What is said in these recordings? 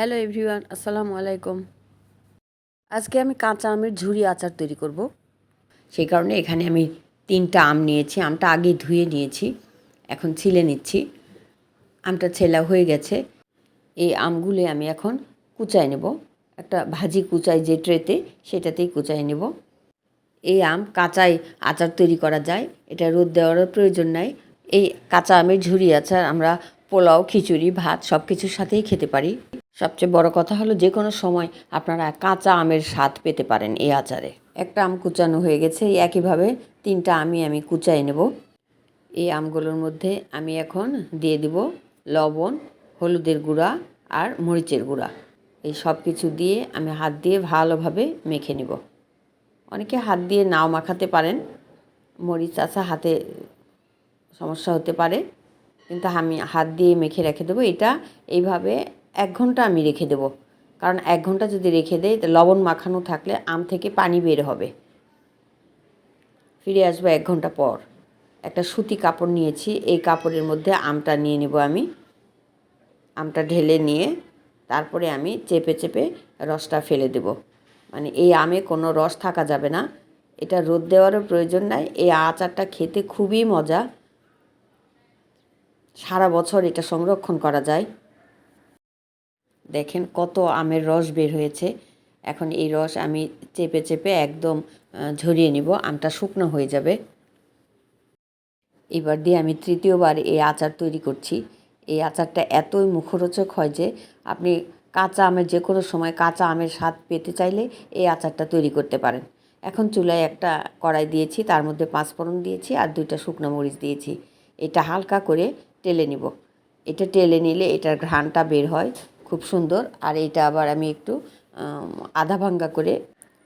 Hello everyone, আসসালামু আলাইকুম। আজকে আমি কাঁচা আমের ঝুড়ি আচার তৈরি করব। সেই কারণে এখানে আমি তিনটা আম নিয়েছি, আমটা আগে ধুয়ে নিয়েছি, এখন ছিলে নিচ্ছি। আমটা ছেলা হয়ে গেছে। এই আমগুলি আমি এখন কুচায় নেব। একটা ভাজি কুচাই যে ট্রেতে, সেটাতেই কুচায় নেব। এই আম কাঁচাই আচার তৈরি করা যায়। এটা রোদ দেওয়ারও প্রয়োজন নাই। এই কাঁচা আমের ঝুড়ি আচার আমরা পোলাও, খিচুড়ি, ভাত সব কিছুর সাথেই খেতে পারি। সবচেয়ে বড় কথা হলো যে কোনো সময় আপনারা কাঁচা আমের স্বাদ পেতে পারেন এই আচারে। একটা আম কুচানো হয়ে গেছে একইভাবে তিনটা আমি আমি কুচাই নেব। এই আমগুলোর মধ্যে আমি এখন দিয়ে দিব লবণ, হলুদের গুঁড়া আর মরিচের গুঁড়া। এই সব কিছু দিয়ে আমি হাত দিয়ে ভালোভাবে মেখে নেব। অনেকে হাত দিয়ে নাও মাখাতে পারেন, মরিচ আসা হাতে সমস্যা হতে পারে, কিন্তু আমি হাত দিয়ে মেখে রেখে দেবো। এটা এইভাবে এক ঘণ্টা আমি রেখে দেবো। কারণ এক ঘণ্টা যদি রেখে তো লবণ মাখানো থাকলে আম থেকে পানি বের হবে। ফিরে আসব এক ঘণ্টা পর। একটা সুতি কাপড় নিয়েছি, এই কাপড়ের মধ্যে আমটা নিয়ে নেব আমি। আমটা ঢেলে নিয়ে তারপরে আমি চেপে চেপে রসটা ফেলে দেব। মানে এই আমে কোনো রস থাকা যাবে না। এটা রোদ দেওয়ারও প্রয়োজন নাই। এই আচারটা খেতে খুবই মজা। সারা বছর এটা সংরক্ষণ করা যায়। দেখেন কত আমের রস বের হয়েছে। এখন এই রস আমি চেপে চেপে একদম ঝরিয়ে নিব, আমটা শুকনো হয়ে যাবে। এবার দিয়ে আমি তৃতীয়বার এই আচার তৈরি করছি। এই আচারটা এতই মুখরোচক হয় যে, আপনি কাঁচা আমের যে কোনো সময় কাঁচা আমের স্বাদ পেতে চাইলে এই আচারটা তৈরি করতে পারেন। এখন চুলায় একটা কড়াই দিয়েছি, তার মধ্যে পাঁচফোড়ন দিয়েছি আর দুইটা শুকনো মরিচ দিয়েছি। এটা হালকা করে টেলে নিব। এটা টেলে নিলে এটার ঘ্রাণটা বের হয়। খুব সুন্দর। আর এটা আবার আমি একটু আধা ভাঙ্গা করে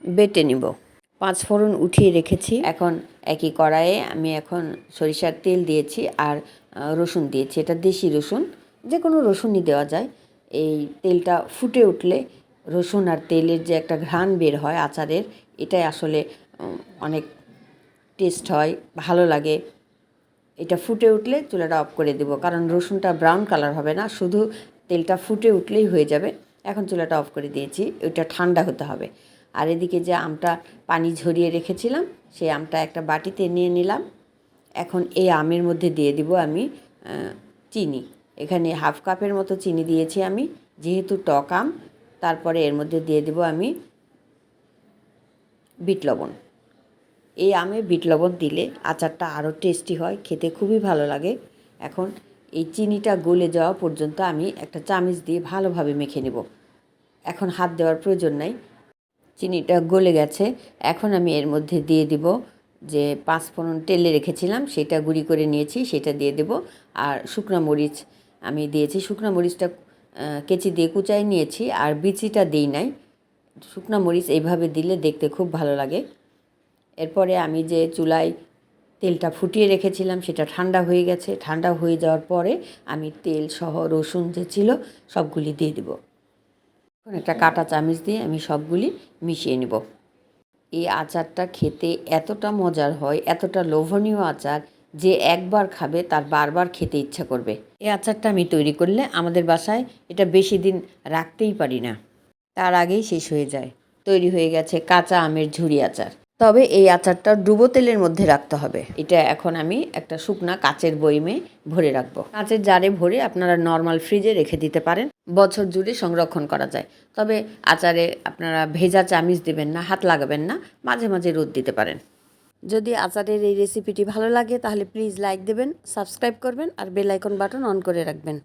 বেটে নিব। পাঁচ ফোড়ন উঠিয়ে রেখেছি। এখন একই কড়াইয়ে আমি এখন সরিষার তেল দিয়েছি আর রসুন দিয়েছি। এটা দেশি রসুন যে কোনো রসুনই দেওয়া যায়। এই তেলটা ফুটে উঠলে রসুন আর তেলের যে একটা ঘ্রাণ বের হয় আচারের, এটাই আসলে অনেক টেস্ট হয়, ভালো লাগে। এটা ফুটে উঠলে চুলাটা অফ করে দেবো, কারণ রসুনটা ব্রাউন কালার হবে না। শুধু তেলটা ফুটে উঠলেই হয়ে যাবে। এখন চুলাটা অফ করে দিয়েছি, ওইটা ঠান্ডা হতে হবে। আর এদিকে যে আমটা পানি ঝরিয়ে রেখেছিলাম, সেই আমটা একটা বাটিতে নিয়ে নিলাম। এখন এই আমের মধ্যে দিয়ে দিব আমি চিনি। এখানে হাফ কাপের মতো চিনি দিয়েছি আমি, যেহেতু টক আম, তারপরে এর মধ্যে দিয়ে দিব আমি বিট লবণ। এই আমে বিট লবণ দিলে আচারটা আরও টেস্টি হয়, খেতে খুবই ভালো লাগে। এখন এই চিনিটা গলে যাওয়া পর্যন্ত আমি একটা চামিচ দিয়ে ভালোভাবে মেখে নেব। এখন হাত দেওয়ার প্রয়োজন নাই। চিনিটা গলে গেছে। এখন আমি এর মধ্যে দিয়ে দিব যে পাঁচ পাঁচফোড়ন তেলে রেখেছিলাম, সেটা গুঁড়ি করে নিয়েছি, সেটা দিয়ে দেব। আর শুকনো মরিচ, আমি দিয়েছি শুকনো মরিচটা কেচি দিয়ে কুচাই নিয়েছি, আর বিচিটা দিই নাই। শুকনো মরিচ এইভাবে দিলে দেখতে খুব ভালো লাগে। এরপরে আমি যে চুলায় তেলটা ফুটিয়ে রেখেছিলাম, সেটা ঠান্ডা হয়ে গেছে। ঠান্ডা হয়ে যাওয়ার পরে আমি তেল সহ রসুন যে ছিল, সবগুলি দিয়ে দেব। একটা কাটা চামচ দিয়ে আমি সবগুলি মিশিয়ে নেব। এই আচারটা খেতে এতটা মজার হয়, এতটা লোভনীয় আচার যে একবার খাবে তার বারবার খেতে ইচ্ছা করবে। এই আচারটা আমি তৈরি করলে আমাদের বাসায় এটা বেশি দিন রাখতেই পারি না। তার আগেই শেষ হয়ে যায়। তৈরি হয়ে গেছে কাঁচা আমের ঝুড়ি আচার। তবে এই আচারটা ডুবো তেলের মধ্যে রাখতে হবে। এটা এখন আমি একটা শুকনা কাচের বইমে ভরে রাখব। কাঁচের জারে ভরে আপনারা নর্মাল ফ্রিজে রেখে দিতে পারেন। বছর জুড়ে সংরক্ষণ করা যায়। তবে আচারে আপনারা ভেজা চামিচ দেবেন না হাত লাগাবেন না মাঝে মাঝে রোদ দিতে পারেন। যদি আচারের এই রেসিপিটি ভালো লাগে তাহলে প্লিজ লাইক দেবেন সাবস্ক্রাইব করবেন আর বেল আইকন বাটন অন করে রাখবেন।